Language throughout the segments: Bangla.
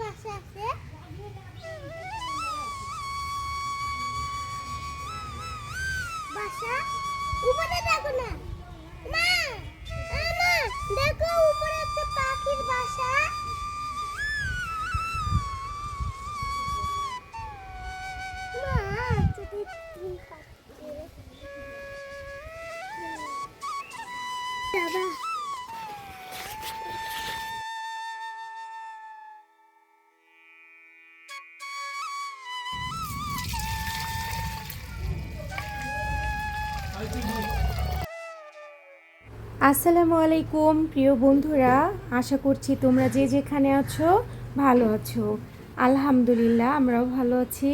বাসা আছে। বাসা? উপরে দেখো না। মা দেখো উপরে আসসালামু আলাইকুম, প্রিয় বন্ধুরা। আশা করছি তোমরা যে যেখানে আছো, ভালো আছো। আলহামদুলিল্লাহ, আমরাও ভালো আছি।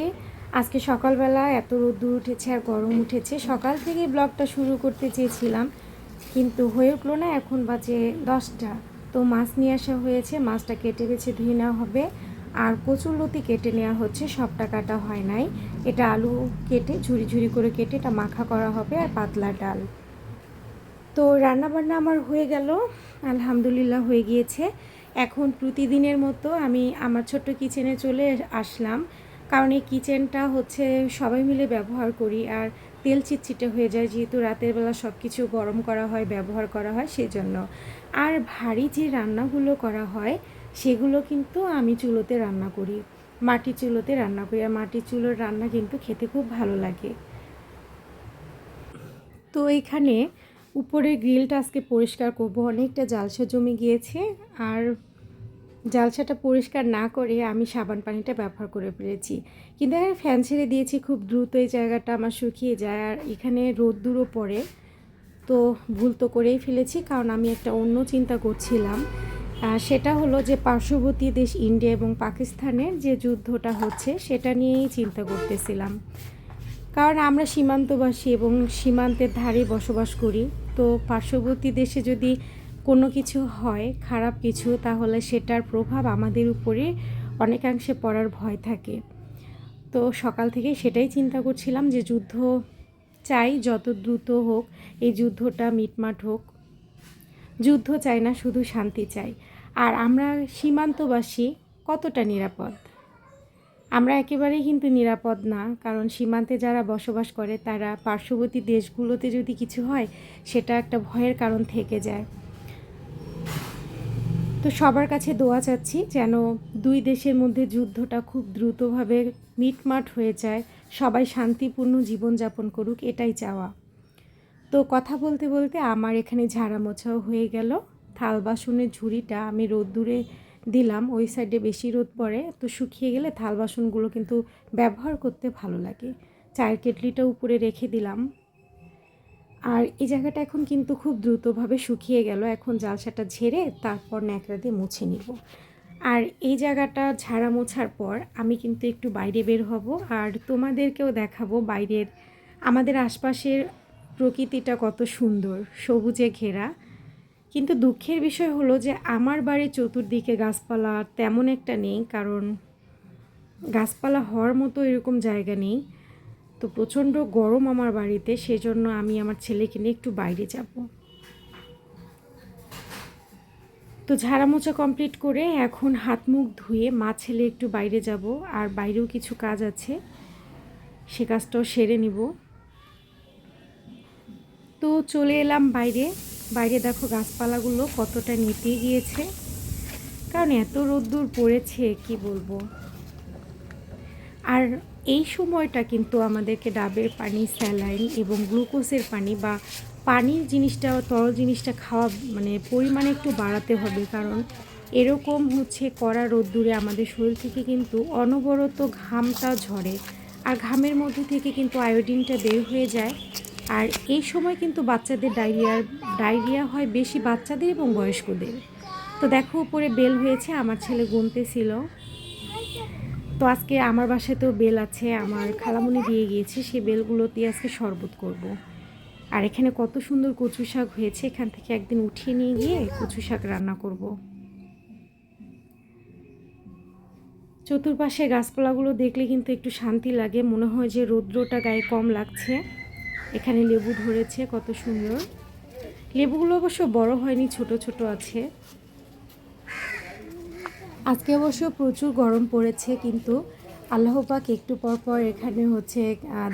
আজকে সকালবেলা এত রোদ্দুর উঠেছে আর গরম উঠেছে। সকাল থেকে ব্লগটা শুরু করতে চেয়েছিলাম, কিন্তু হয়ে উঠল না। এখন বাজে দশটা। তো মাছ নিয়ে আসা হয়েছে। মাছটা কেটে বেছে ধুয়ে নেওয়া হবে। আর কচুরলতি কেটে নেওয়া হচ্ছে। সবটা কাটা হয় নাই। এটা আলু কেটে ঝুরি ঝুরি করে কেটে এটা মাখা করা হবে। আর পাতলা ডাল। তো রান্নাবান্না আমার হয়ে গেল, আলহামদুলিল্লাহ হয়ে গিয়েছে। এখন প্রতিদিনের মতো আমি আমার ছোট্ট কিচেনে চলে আসলাম, কারণ এই কিচেনটা হচ্ছে সবাই মিলে ব্যবহার করি আর তেল চিটচিটে হয়ে যায়, যেহেতু রাতের বেলা সব কিছু গরম করা হয়, ব্যবহার করা হয় সেজন্য। আর ভারী যে রান্নাগুলো করা হয়, সেগুলো কিন্তু আমি চুলোতে রান্না করি, মাটি চুলোতে রান্না করি, আর মাটির চুলোর রান্না কিন্তু খেতে খুব ভালো লাগে। তো এখানে উপরের গ্রিলটা আজকে পরিষ্কার করব। অনেকটা জালসা জমে গিয়েছে। আর জালসাটা পরিষ্কার না করে আমি সাবান পানিটা ব্যবহার করে ফেলেছি। কিন্তু ফ্যান ছেড়ে দিয়েছি, খুব দ্রুত এই জায়গাটা আমার শুকিয়ে যায়। আর এখানে রোদ্দুরও পড়ে। তো ভুল তো করেই ফেলেছি, কারণ আমি একটা অন্য চিন্তা করছিলাম। সেটা হলো যে পার্শ্ববর্তী দেশ ইন্ডিয়া এবং পাকিস্তানের যে যুদ্ধটা হচ্ছে, সেটা নিয়েই চিন্তা করতেছিলাম। কারণ আমরা সীমান্তবাসী এবং সীমান্তের ধারে বসবাস করি। তো পার্শ্ববর্তী দেশে যদি কোনো কিছু হয়, খারাপ কিছু, তাহলে সেটার প্রভাব আমাদের উপরে অনেকাংশে পড়ার ভয় থাকে। তো সকাল থেকে সেটাই চিন্তা করছিলাম যে যুদ্ধ চাই, যত দ্রুত হোক, এই যুদ্ধটা মিটমাট হোক। যুদ্ধ চাই না, শুধু শান্তি চাই। আর আমরা সীমান্তবাসী কতটা নিরাপদ? আমরা একেবারেই কিন্তু নিরাপদ না, কারণ সীমান্তে যারা বসবাস করে তারা পার্শ্ববর্তী দেশগুলোতে যদি কিছু হয়, সেটা একটা ভয়ের কারণ থেকে যায়। তো সবার কাছে দোয়া চাচ্ছি যেন দুই দেশের মধ্যে যুদ্ধটা খুব দ্রুতভাবে মিটমাট হয়ে যায়, সবাই শান্তিপূর্ণ জীবনযাপন করুক, এটাই চাওয়া। তো কথা বলতে বলতে আমার এখানে ঝাড়া মোছাও হয়ে গেল থাল বাসনের ঝুড়িটা আমি রোদ্দুরে দিলাম, ওই সাইডে বেশি রোদ পড়ে, তো শুকিয়ে গেলে থাল বাসনগুলো কিন্তু ব্যবহার করতে ভালো লাগে। চায়ের কেটলিটা উপরে রেখে দিলাম। আর এই জায়গাটা এখন কিন্তু খুব দ্রুতভাবে শুকিয়ে গেল। এখন জালসাটা ঝেড়ে তারপর ন্যাকড়া দিয়ে মুছে নিব। আর এই জায়গাটা ঝাড়া মোছার পর আমি কিন্তু একটু বাইরে বের হব। আর তোমাদেরকেও দেখাবো বাইরের, আমাদের আশপাশের প্রকৃতিটা কত সুন্দর, সবুজে ঘেরা। কিন্তু দুঃখের বিষয় হলো যে আমার বাড়ির চতুর্দিকে গাছপালা তেমন একটা নেই, কারণ গাছপালা হওয়ার মতো এরকম জায়গা নেই। তো প্রচণ্ড গরম আমার বাড়িতে, সেজন্য আমি আমার ছেলেকে নিয়ে একটু বাইরে যাব। তো ঝাড়া মোছা কমপ্লিট করে এখন হাত মুখ ধুয়ে মা ছেলে একটু বাইরে যাব, আর বাইরেও কিছু কাজ আছে, সে কাজটাও সেরে নিব। তো চলে এলাম বাইরে। বাইরে দেখো গাছপালাগুলো কতটা নিতে গিয়েছে। কারণ এত রোদ্দুর পড়েছে, কি বলব? আর এই সময়টা কিন্তু আমাদেরকে ডাবের পানি, স্যালাইন এবং গ্লুকোজের পানি বা পানির জিনিসটা, তরল জিনিসটা খাওয়া মানে পরিমাণে একটু বাড়াতে হবে। কারণ এরকম হচ্ছে কড়া রোদ্দুরে আমাদের শরীর থেকে কিন্তু অনবরত ঘামটা ঝরে। আর ঘামের মধ্যে থেকে কিন্তু আয়োডিনটা বের হয়ে যায়। আর এই সময় কিন্তু বাচ্চাদের ডায়রিয়ার ডায়রিয়া হয় বেশি বাচ্চাদের এবং বয়স্কদের তো দেখো, উপরে বেল হয়েছে, আমার ছেলে গুনতেছিল তো আজকে আমার বাসায় তো বেল আছে, আমার খালামুনি দিয়ে গিয়েছে সেই বেলগুলো দিয়ে আজকে শরবত করব। আর এখানে কত সুন্দর কচু শাক হয়েছে, এখান থেকে একদিন উঠিয়ে নিয়ে গিয়ে কচু শাক রান্না করব। চতুর্পাশে গাছপালাগুলো দেখলে কিন্তু একটু শান্তি লাগে, মনে হয় যে রৌদ্রটা গায়ে কম লাগছে এখানে লেবু ধরেছে, কত সুন্দর। লেবুগুলো অবশ্য বড় হয়নি, ছোট ছোট আছে। আজকে অবশ্য প্রচুর গরম পড়েছে, কিন্তু আল্লাহ পাক একটু পর পর এখানে হচ্ছে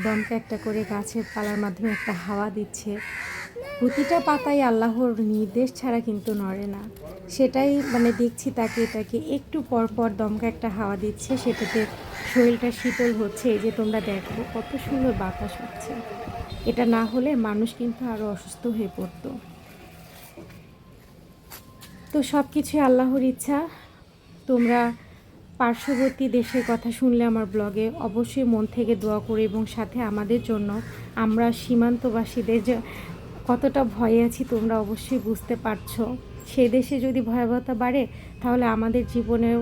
দমকা একটা করে গাছের পালার মাধ্যমে একটা হাওয়া দিচ্ছে। প্রতিটা পাতাই আল্লাহর নির্দেশ ছাড়া কিন্তু নড়ে না। সেটাই মানে দেখছি তাকে তাকে একটু পর পর দমকা একটা হাওয়া দিচ্ছে, সেটাতে শরীরটা শীতল হচ্ছে। যে তোমরা দেখো কত সুন্দর বাতাস হচ্ছে। এটা না হলে মানুষ কিন্তু আরও অসুস্থ হয়ে পড়তো। তো সব কিছুই আল্লাহর ইচ্ছা। তোমরা পার্শ্ববর্তী দেশের কথা শুনলে আমার ব্লগে, অবশ্যই মন থেকে দোয়া করে এবং সাথে আমাদের জন্য আমরা সীমান্তবাসীদের যে কতটা ভয়ে আছি তোমরা অবশ্যই বুঝতে পারছ। সেই দেশে যদি ভয়াবহতা বাড়ে, তাহলে আমাদের জীবনেও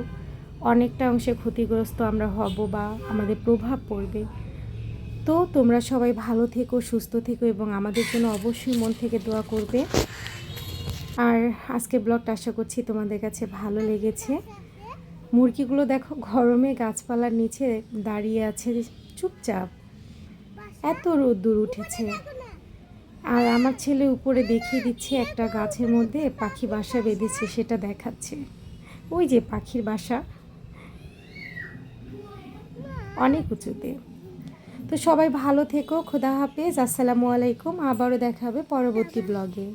অনেকটা অংশে ক্ষতিগ্রস্ত আমরা হব বা আমাদের প্রভাব পড়বে। তো তোমরা সবাই ভালো থেকো, সুস্থ থেকো এবং আমাদের জন্য অবশ্যই মন থেকে দোয়া করবে। আর আজকে ব্লগটা আশা করছি তোমাদের কাছে ভালো লেগেছে। মুরগিগুলো দেখো গরমে গাছপালার নিচে দাঁড়িয়ে আছে চুপচাপ। এত রোদ্দুর উঠেছে। আর আমার ছেলে উপরে দেখিয়ে দিচ্ছে একটা গাছের মধ্যে পাখি বাসা বেঁধেছে, সেটা দেখাচ্ছে। ওই যে পাখির বাসা। অনেক উঁচুতে। তো সবাই ভালো থেকো, খোদা হাফেজ, আসসালামু আলাইকুম, আবারও দেখা হবে পরবর্তী ব্লগে